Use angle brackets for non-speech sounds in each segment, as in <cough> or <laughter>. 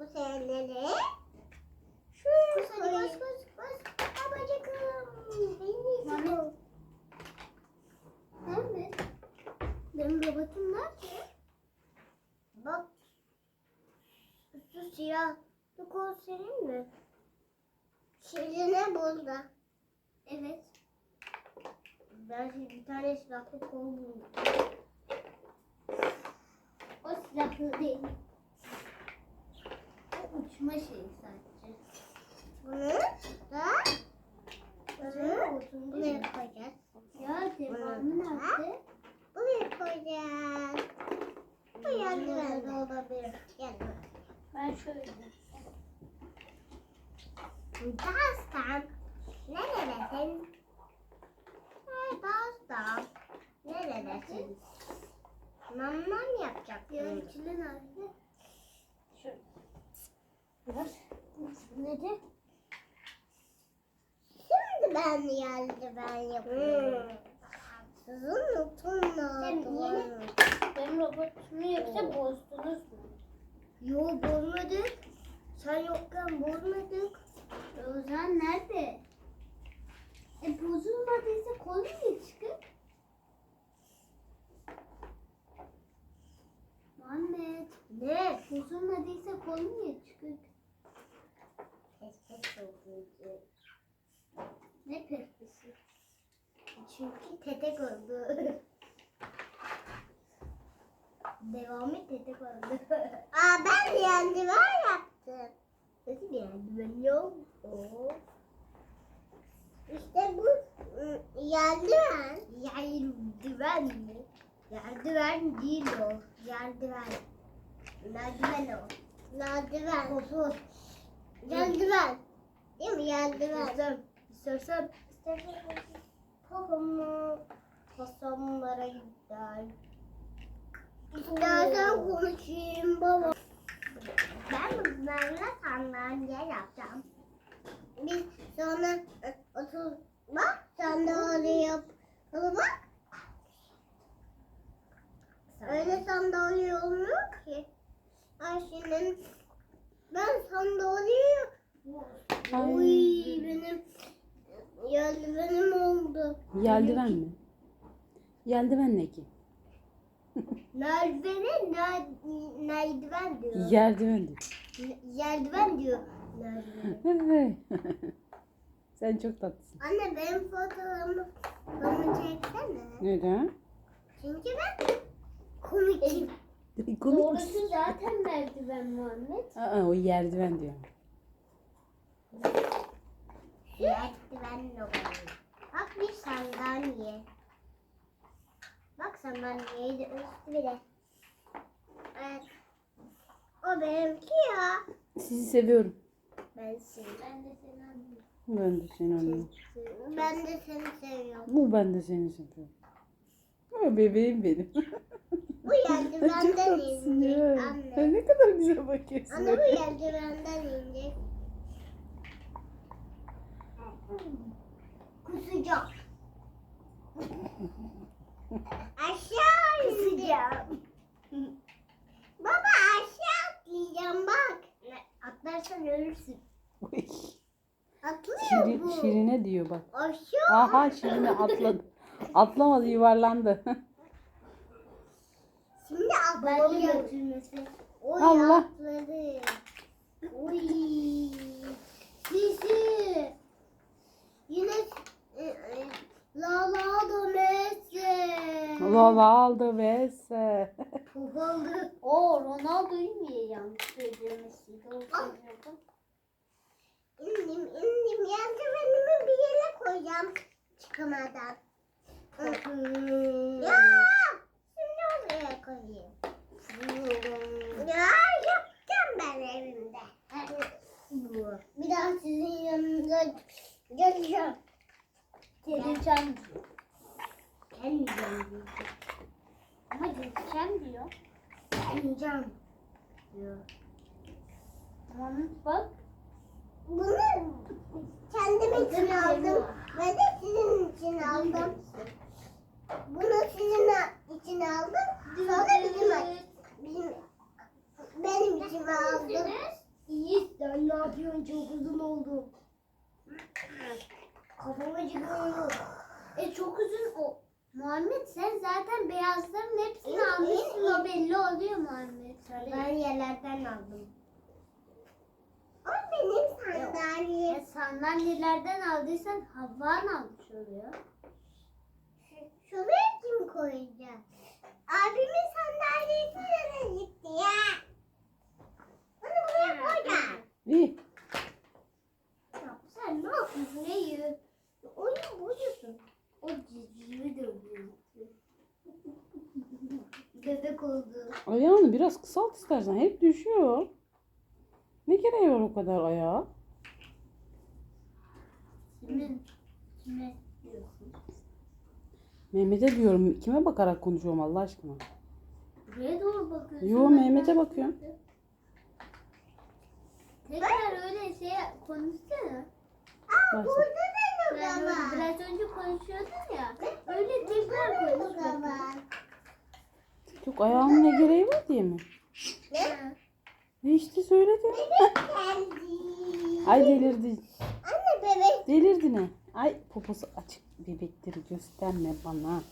bu seneleri şuraya koyayım. koş koş koş. Babacığım beni izle. Nerede? Benim robotum nerede? Bak. Üstü siyah. Bu kol senin mi? Şirine burada. Evet. Ben şimdi bir tane silahlı kol buldum. O silahlı değil. Şeyi sadece. Bunu da bunu buraya koyacağız. Ya devamı nerede? Buraya koyacağız. Bu de olabilir. Gel. Ben şöyle. Dastan. Neredesin? Hey Dastan. Neredesin? Mamam yapacak. Görüntülü nerede? Biraz. Nedir? Şimdi ben geldi ben yapıyorum. Sizin notun Sen yeni- Benim robotumu yoksa bozdunuz mu? Yo bozmadık. Sen yokken bozmadık. O zaman nerede? E bozulmadıysa kolu niye çıkık? Muhammed. Ne? Bozulmadıysa kolu niye çıkık? Ne pespesi? Çünkü tetek oldu. <laughs> Devamı tetek oldu. <laughs> Aa ben eldiven yaptım. Nasıl bir eldiven yok? Oo. İşte bu ı, eldiven. Eldiven mi? Eldiven değil o. Eldiven. Eldiven o. Eldiven. Kopu. Eldiven. Değil mi? Eldiven. İstersen, istersen, Babamı hasamlara gider. İstersen konuşayım baba. Ben bunlarla sandalye yapacağım. Biz sonra e, otur bak sandalye yap. Bak. Öyle sandalye olmuyor ki. Ayşe'nin ben sandalye. Uy benim eldivenim oldu. Yeldiven mi? Yeldiven ne ki? Merdivene ner- merdiven diyor. Yerdiven diyor. Yerdiven diyor. Merdiven. <laughs> Sen çok tatlısın. Anne benim fotoğrafımı bana çeksene. Neden? Çünkü ben komikim. Komik Doğrusu misin? zaten merdiven Muhammed. Aa, o yerdiven diyor. Merdiven oluyor. Bak bir sandalye. Bak sandalyeyi de üstü bile. Evet. O benimki ya. Sizi seviyorum. Ben seni. Ben de seni anlıyorum. Ben de seni anlıyorum. Ben de seni seviyorum. Bu ben de seni seviyorum. Aa, bebeğim benim. Bu <laughs> Çok benden inecek. Sen anne. ne kadar güzel bakıyorsun. Anne bu yerde benden inecek. Kusacağım. <laughs> Aşağı kusacağım. Baba aşağı atlayacağım bak. Atlarsan ölürsün. Atlıyor Şirin, bu. şirine diyor bak. Aşağı. Aha Şirine atladı. Atlamadı yuvarlandı. <laughs> Şimdi götürmesi. Oy Allah. atladı. Oy. Sisi. Yine e, e. Lala aldı ve se. Babalı. O Ronaldo'yu niye yanlış söylüyor Messi'yi? Doğru söylüyordum. İndim indim yeldivenimi bir yere koyacağım çıkamadan. ya şimdi oraya koyayım. ya yapacağım ben evimde. Bir daha sizin yanınıza geleceğim. Geleceğim diyor. Gelmeyeceğim diyor. Ama geleceğim diyor. Gelmeyeceğim diyor. Muhammed bak. Bunu kendim için aldım ve de sizin için aldım. Bunu sizin için aldım. Sonra bizim, bizim benim için aldım. Sen ne yapıyorsun? Çok uzun oldu. Kafam acıkıyor. E çok uzun o. Muhammed sen zaten beyazların hepsini Evet, almışsın evet. o belli oluyor Muhammed. Ben yerlerden aldım. O benim sandalyem. E, sandalyelerden aldıysan Havva'nın almış oluyor. Şuraya kim koyacak? Abimin sandalyesi nereye gitti ya? Onu buraya koyacağım. İyi. Ya sen ne yapıyorsun. O civcivi de oluyor. <laughs> Bebek oldu. Ayağını biraz kısalt istersen. Hep düşüyor. Ne gereği var o kadar ayağa? Kimin? Kime diyorsun? Mehmet'e diyorum. Kime bakarak konuşuyorum Allah aşkına? Buraya doğru bakıyorsun. Yo, Ben- Mehmet'e bakıyorum. Tekrar öyle şey konuşsana. Aa Bak. burada da Ben ne var? biraz önce konuşuyordun ya. Öyle tekrar konuş Burada bakayım. var. Yok ayağının ne gereği var diye mi? Ha. E işte söyledi. <laughs> Ay delirdi. Anne bebek. Delirdi ne? Ay poposu açık bebekleri gösterme bana.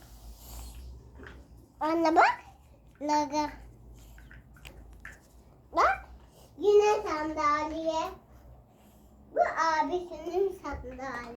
Anne bak. Naga. Bak. Yine sandalye. Bu abisinin sandalyesi.